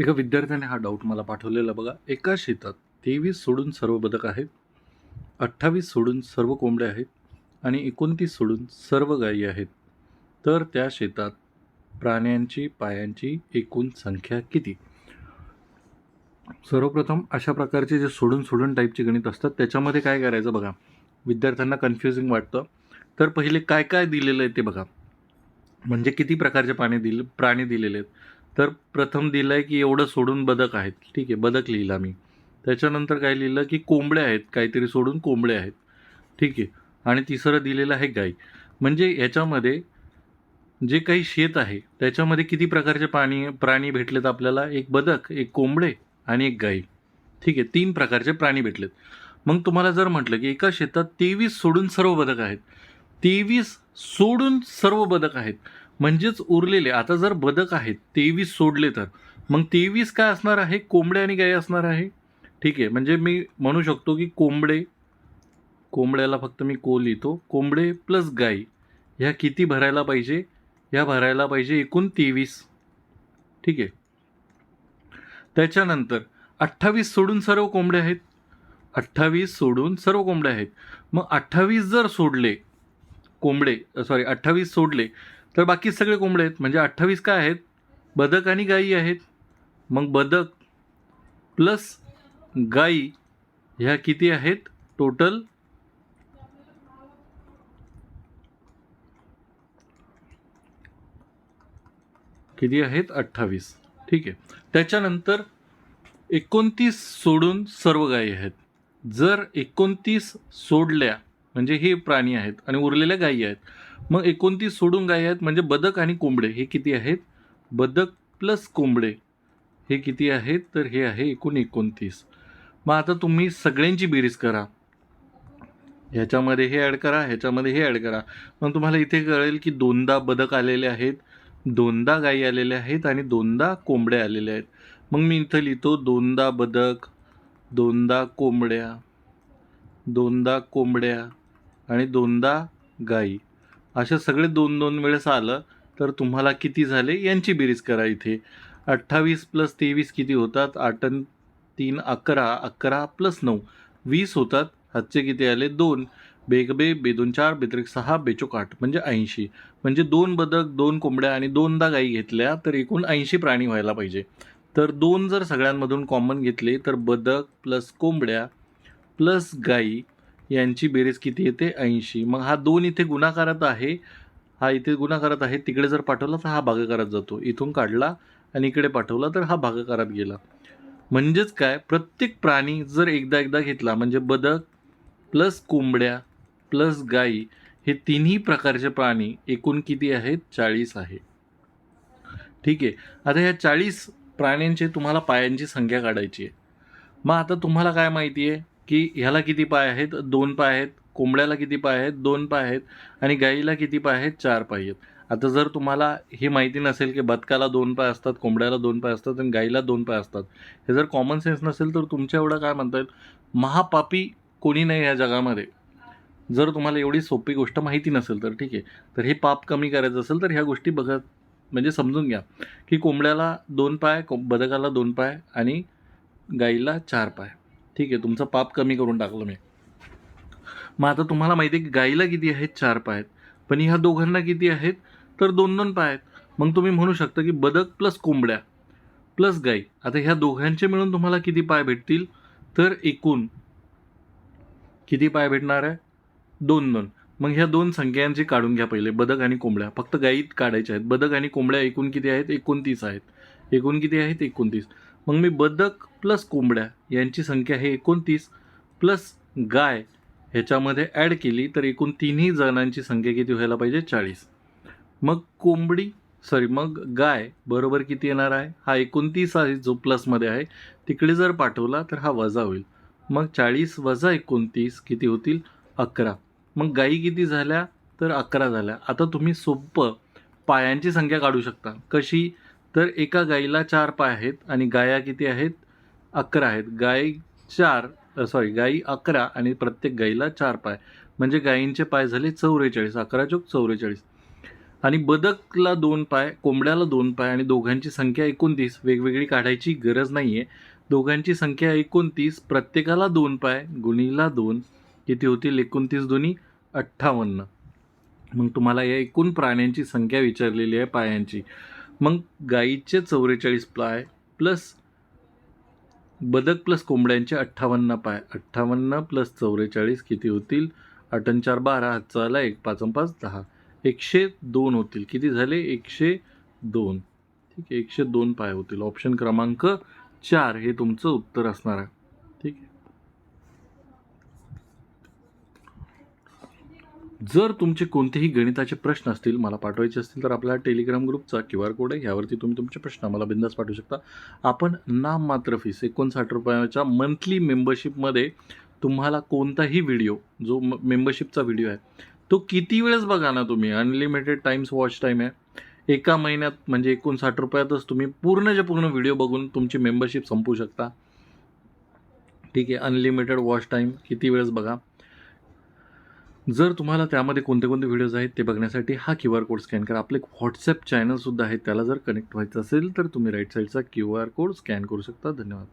एका विद्यार्थ्याने हा डाऊट मला पाठवलेला बघा. एका शेतात तेवीस सोडून सर्व बदक आहेत अठ्ठावीस सोडून सर्व कोंबड्या आहेत आणि एकोणतीस सोडून सर्व गायी आहेत. तर त्या शेतात प्राण्यांची पायांची एकूण संख्या किती? सर्वप्रथम अशा प्रकारचे जे सोडून सोडून टाईपचे गणित असतात त्याच्यामध्ये काय करायचं बघा. विद्यार्थ्यांना कन्फ्युजिंग वाटतं. तर पहिले काय काय दिलेलं आहे ते बघा. म्हणजे किती प्रकारचे पाणी दिले प्राणी दिलेले आहेत. तर प्रथम दिलं आहे की एवढं सोडून बदक आहेत. ठीक आहे बदक लिहिला मी. त्याच्यानंतर काय लिहिलं की कोंबड्या आहेत काहीतरी सोडून कोंबड्या आहेत. ठीक आहे आणि तिसरं दिलेलं आहे गाई. म्हणजे याच्यामध्ये जे काही शेत आहे त्याच्यामध्ये किती प्रकारचे पाणी प्राणी भेटलेत आपल्याला? एक बदक एक कोंबडे आणि एक गाई. ठीक आहे तीन प्रकारचे प्राणी भेटलेत. मग तुम्हाला जर म्हटलं की एका शेतात तेवीस सोडून सर्व बदक आहेत तेवीस सोडून सर्व बदक आहेत म्हणजेच उरलेले. आता जर बदक आहेत तेवीस सोडले तर मग तेवीस काय असणार आहे? कोंबडे आणि गाय असणार आहे? ठीक आहे. म्हणजे मी म्हणू शकतो की कोंबडे कोंबड्याला फक्त मी को लिहितो. कोंबडे प्लस गाई ह्या किती भरायला पाहिजे? ह्या भरायला पाहिजे एकूण तेवीस. ठीक आहे. त्याच्यानंतर अठ्ठावीस सोडून सर्व कोंबडे आहेत? अठ्ठावीस सोडून सर्व कोंबडे आहेत. मग अठ्ठावीस जर सोडले कोंबडे सॉरी अठ्ठावीस सोडले तर बाकी सगळे कोंबडे आहेत. म्हणजे अठ्ठावीस काय आहेत? बदक आणि गायी आहेत. मग बदक प्लस गायी ह्या किती आहेत? टोटल किती आहेत? अठ्ठावीस. ठीक आहे. त्याच्यानंतर एकोणतीस सोडून सर्व गायी आहेत. जर एकोणतीस सोडल्या म्हणजे हे प्राणी आहेत आणि उरलेल्या गायी आहेत मग एकोणतीस सोडून गाय आहेत म्हणजे बदक आणि कोंबडे हे किती आहेत? बदक प्लस कोंबडे हे किती आहेत? तर हे आहे एकूण एकोणतीस. मग आता तुम्ही सगळ्यांची बेरीज करा. ह्याच्यामध्ये हे ॲड करा ह्याच्यामध्ये हे ॲड करा. मग तुम्हाला इथे कळेल की दोनदा बदक आलेले आहेत दोनदा गाई आलेल्या आहेत आणि दोनदा कोंबड्या आलेल्या आहेत. मग मी इथं लिहितो दोनदा बदक दोनदा कोंबड्या दोनदा कोंबड्या आणि दोनदा गाई. अशा सगळे दोन दोन वेळेस आलं तर तुम्हाला किती झाले यांची बेरीज करा इथे. अठ्ठावीस प्लस तेवीस किती होतात? आठ तीन अकरा अकरा प्लस नऊ. वीस होतात. हातचे किती आले? दोन. बेगबे बेदोन चार बेत्रिक सहा बेचोक आठ म्हणजे ऐंशी. म्हणजे दोन बदक दोन कोंबड्या आणि दोनदा गाई घेतल्या तर एकूण ऐंशी प्राणी व्हायला पाहिजे. तर दोन जर सगळ्यांमधून कॉमन घेतले तर बदक प्लस कोंबड्या प्लस गाई यांची बेरीज किती येते ऐंशी. मग हा दोन इथे गुणाकारात आहे. हा इथे गुणाकारात आहे. तिकडे जर पाठवला तर हा भागाकारात जातो. इथून काढला आणि इकडे पाठवला तर हा भागाकारात गेला. म्हणजेच काय? प्रत्येक प्राणी जर एकदा एकदा घेतला म्हणजे बदक प्लस कोंबड्या प्लस गाई हे तिन्ही प्रकारचे प्राणी एकूण किती आहेत? चाळीस आहे. ठीक आहे? आता ह्या चाळीस प्राण्यांची तुम्हाला पायांची संख्या काढायची आहे. मग आता तुम्हाला काय माहिती आहे? की ह्याला किती पाय आहेत? दोन पाय आहेत. कोंबड्याला किती पाय आहेत? दोन पाय आहेत. आणि गाईला किती पाय आहेत? चार पाय आहेत. आता जर तुम्हाला हे माहिती नसेल की बदकाला दोन पाय असतात कोंबड्याला दोन पाय असतात आणि गाईला दोन पाय असतात हे जर कॉमन सेन्स नसेल तर तुमच्या एवढं काय म्हणता येईल? महापापी कोणी नाही या जगामध्ये. जर तुम्हाला एवढी सोपी गोष्ट माहिती नसेल तर ठीक आहे. तर हे पाप कमी करायचं असेल तर ह्या गोष्टी बघत म्हणजे समजून घ्या. की कोंबड्याला दोन पाय को बदकाला दोन पाय आणि गाईला चार पाय. ठीक आहे तुमचं पाप कमी करून टाकलं मी. मग आता तुम्हाला माहिती आहे की गाईला किती आहेत? चार पाय आहेत. पण ह्या दोघांना किती आहेत? तर दोन दोन पाय आहेत. मग तुम्ही म्हणू शकता की बदक प्लस कोंबड्या प्लस गाई आता ह्या दोघांचे मिळून तुम्हाला किती पाय भेटतील? तर एकूण किती पाय भेटणार आहे? दोन दोन. मग ह्या दोन संख्यांची काढून घ्या पहिले बदक आणि कोंबड्या. फक्त गाईत काढायच्या आहेत. बदक आणि कोंबड्या एकूण किती आहेत? एकोणतीस आहेत. एकूण किती आहेत? एकोणतीस. मग मी बदक प्लस कोंबड्या यांची संख्या हे एकोणतीस प्लस गाय ह्याच्यामध्ये ॲड केली तर एकूण तिन्ही जणांची संख्या किती व्हायला पाहिजे? चाळीस. मग कोंबडी सॉरी मग गाय बरोबर किती येणार आहे? हा एकोणतीस आहे जो प्लसमध्ये आहे. तिकडे जर पाठवला तर हा वजा होईल. मग चाळीस वजा एकोणतीस किती होतील? अकरा. मग गाई किती झाल्या? तर अकरा झाल्या. आता तुम्ही सोपं पायांची संख्या काढू शकता. कशी? तर एका गाईला चार पाय आहेत आणि गाया किती आहेत? अकरा आहेत. गाय चार सॉरी गाई अकरा आणि प्रत्येक गाईला चार पाय. म्हणजे गायींचे पाय झाले चौवेचाळीस अकरा चौक चौवेचाळीस आणि बदकला दोन पाय कोंबड्याला दोन पाय आणि दोघांची संख्या एकोणतीस. वेगवेगळी काढायची गरज नाही आहे दोघांची संख्या एकोणतीस प्रत्येकाला दोन पाय गुणीला दोन. किती होतील? एकोणतीस दोन्ही अठ्ठावन्न. मग तुम्हाला या एकूण प्राण्यांची संख्या विचारलेली आहे पायांची. मग गाईचे चौवेचाळीस पाय प्लस बदक प्लस कोंबड्यांचे अठ्ठावन्न पाय. अठ्ठावन्न प्लस चौवेचाळीस किती होतील? आठ चार बारा हातचाला एक पाच पाच दहा. एकशे दोन होतील. किती झाले? एकशे दोन. ठीक आहे एकशे दोन पाय होतील. ऑप्शन क्रमांक चार हे तुमचं उत्तर असणार आहे. ठीक आहे. जर तुमचे कोणतेही गणिताचे प्रश्न असतील मला पाठवायचे असतील तर आपल्या टेलिग्राम ग्रुपचा क्यू आर कोड आहे. यावरती तुम्ही तुमचे प्रश्न मला बिंदास पाठवू शकता. आपण नाम मात्र फीस एकोणसाठ रुपयाच्या मंथली मेंबरशिपमध्ये तुम्हाला कोणताही व्हिडिओ जो मेंबरशिपचा व्हिडिओ आहे तो किती वेळेस बघा ना तुम्ही? अनलिमिटेड टाईम्स वॉच टाईम आहे. एका महिन्यात म्हणजे एकोणसाठ रुपयातच तुम्ही पूर्णच्या पूर्ण व्हिडिओ बघून तुमची मेंबरशिप संपू शकता. ठीक आहे अनलिमिटेड वॉच टाईम किती वेळेस बघा? जर तुम्हाला त्यामध्ये कोणते कोणते व्हिडिओज आहेत ते बघण्यासाठी हा क्यू आर कोड स्कॅन करा. आपले एक व्हॉट्सॲप चॅनलसुद्धा आहे त्याला जर कनेक्ट व्हायचं असेल तर तुम्ही राईट साईडचा क्यू आर कोड स्कॅन करू शकता. धन्यवाद.